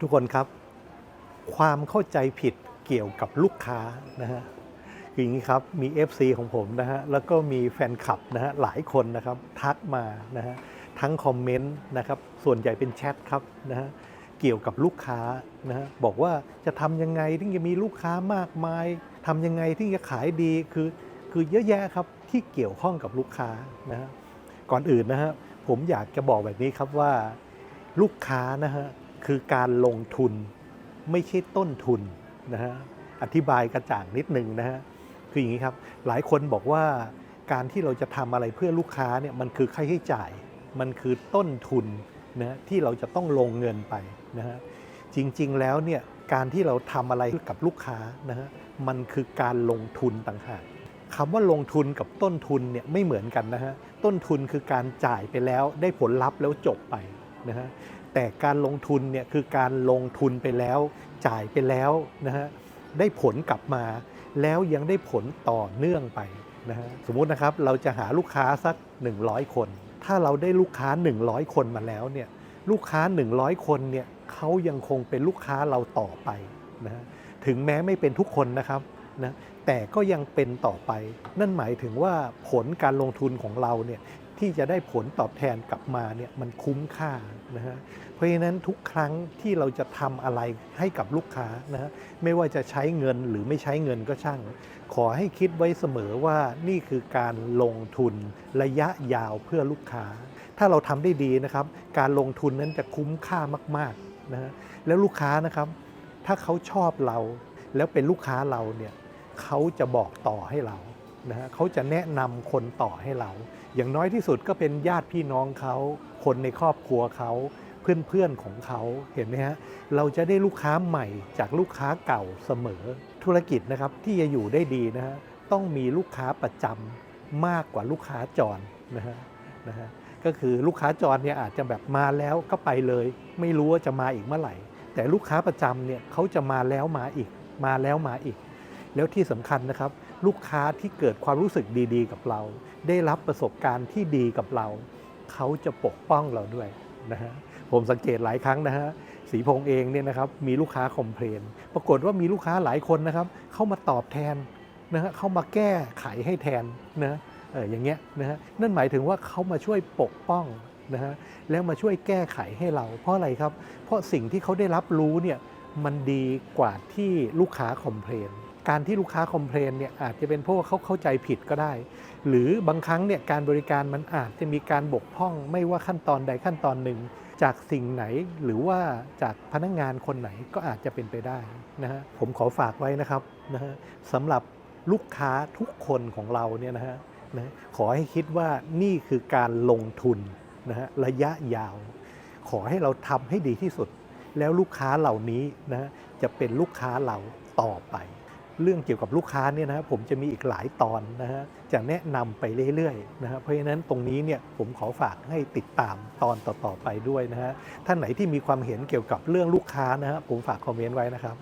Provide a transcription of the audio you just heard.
ทุกคนครับ ความเข้าใจผิดเกี่ยวกับลูกค้านะฮะคืออย่างนี้ครับมี FC ของผมนะฮะแล้วก็มีแฟนคลับนะฮะหลายคนนะครับทักมานะฮะทั้งคอมเมนต์นะครับส่วนใหญ่เป็นแชทครับนะฮะเกี่ยวกับลูกค้านะฮะบอกว่าจะทำยังไงถึงจะมีลูกค้ามากมายทำยังไงที่จะขายดีคือคือเยอะแยะครับที่เกี่ยวข้องกับลูกค้านะฮะก่อนอื่นนะฮะผมอยากจะบอกแบบนี้ครับว่าลูกค้านะฮะ คือการลงทุนไม่ใช่ต้นทุนนะฮะอธิบายกระจ่างนิดนึงนะฮะคืออย่างนี้ครับ หลายคนบอกว่าการที่เราจะทำอะไรเพื่อลูกค้าเนี่ยมันคือค่าใช้จ่าย มันคือต้นทุนนะที่เราจะต้องลงเงินไปนะฮะจริงๆแล้วเนี่ยการที่เราทำอะไรกับลูกค้านะฮะมันคือการลงทุนต่างหากคำว่าลงทุนกับต้นทุนเนี่ยไม่เหมือนกันนะฮะต้นทุนคือการจ่ายไปแล้วได้ผลลัพธ์แล้วจบไปนะฮะ แต่การลงทุนเนี่ยคือการลงทุนไปแล้วจ่ายไปแล้วนะฮะได้ผลกลับมา แล้วยังได้ผลต่อเนื่องไปนะฮะสมมุตินะครับเราจะหาลูกค้าสัก 100 คน ถ้าเราได้ลูกค้า 100 คนมาแล้วเนี่ยลูกค้า 100 คนเนี่ยเขายังคงเป็นลูกค้าเราต่อไปนะฮะถึงแม้ไม่เป็นทุกคนนะครับนะแต่ก็ยังเป็นต่อไป นั่นหมายถึงว่าผลการลงทุนของเราเนี่ย ที่จะได้ผลตอบแทนกลับมาเนี่ยมันคุ้มค่านะฮะเพราะฉะนั้นทุกครั้งที่เราจะทำอะไรให้กับลูกค้านะฮะไม่ว่าจะใช้เงินหรือไม่ใช้เงินก็ช่าง ขอให้คิดไว้เสมอว่านี่คือการลงทุนระยะยาวเพื่อลูกค้า ถ้าเราทำได้ดีนะครับ การลงทุนนั้นจะคุ้มค่ามากๆนะฮะแล้วลูกค้านะครับ ถ้าเขาชอบเราแล้วเป็นลูกค้าเราเนี่ยเขาจะบอกต่อให้เรา นะฮะเขาจะแนะนำคนต่อให้เรา อย่างน้อยที่สุดก็เป็นญาติพี่น้องเขา คนในครอบครัวเขาเพื่อนๆของเขาเห็นไหมฮะเราจะได้ลูกค้าใหม่จากลูกค้าเก่าเสมอ ธุรกิจนะครับที่จะอยู่ได้ดีนะฮะต้องมีลูกค้าประจำมากกว่าลูกค้าจรนะฮะนะฮะก็คือลูกค้าจรเนี่ยอาจจะแบบมาแล้วก็ไปเลย ไม่รู้ว่าจะมาอีกเมื่อไหร่ แต่ลูกค้าประจำเนี่ยเขาจะมาแล้วมาอีกมาแล้วมาอีก แล้วที่สำคัญนะครับ ลูกค้าที่เกิดความรู้สึกดีๆ กับเรา ได้รับประสบการณ์ที่ดีกับเรา เขาจะปกป้องเราด้วยนะฮะผมสังเกตหลายครั้งนะฮะสีพงเองเนี่ยนะครับมีลูกค้าคอมเพลนปรากฏว่ามีลูกค้าหลายคนนะครับ เข้ามาตอบแทนนะฮะเข้ามาแก้ไขให้แทนนะเอออย่างเงี้ยนะฮะนั่นหมายถึงว่าเขามาช่วยปกป้องนะฮะแล้วมาช่วยแก้ไขให้เรา เพราะอะไรครับ เพราะสิ่งที่เขาได้รับรู้เนี่ยมันดีกว่าที่ลูกค้าคอมเพลน การที่ลูกค้าคอมเพลนเนี่ยอาจจะเป็นเพราะว่าเขาเข้าใจผิดก็ได้ หรือบางครั้งเนี่ยการบริการมันอาจจะมีการบกพร่องไม่ว่าขั้นตอนใดขั้นตอนหนึ่ง จากสิ่งไหนหรือว่าจากพนักงงานคนไหนก็อาจจะเป็นไปได้นะฮะผมขอฝากไว้นะครับนะฮะสำหรับลูกค้าทุกคนของเราเนี่ยนะฮะนะขอให้คิดว่านี่คือการลงทุนนะฮะระยะยาว ขอให้เราทำให้ดีที่สุด แล้วลูกค้าเหล่านี้นะฮะจะเป็นลูกค้าเราต่อไป เรื่องเกี่ยวกับลูกค้าเนี่ยนะครับผมจะมีอีกหลายตอนนะฮะจะแนะนำไปเรื่อยๆนะฮะเพราะฉะนั้นตรงนี้เนี่ยผมขอฝากให้ติดตามตอนต่อๆไปด้วยนะฮะท่านไหนที่มีความเห็นเกี่ยวกับเรื่องลูกค้านะฮะผมฝากคอมเมนต์ไว้นะครับ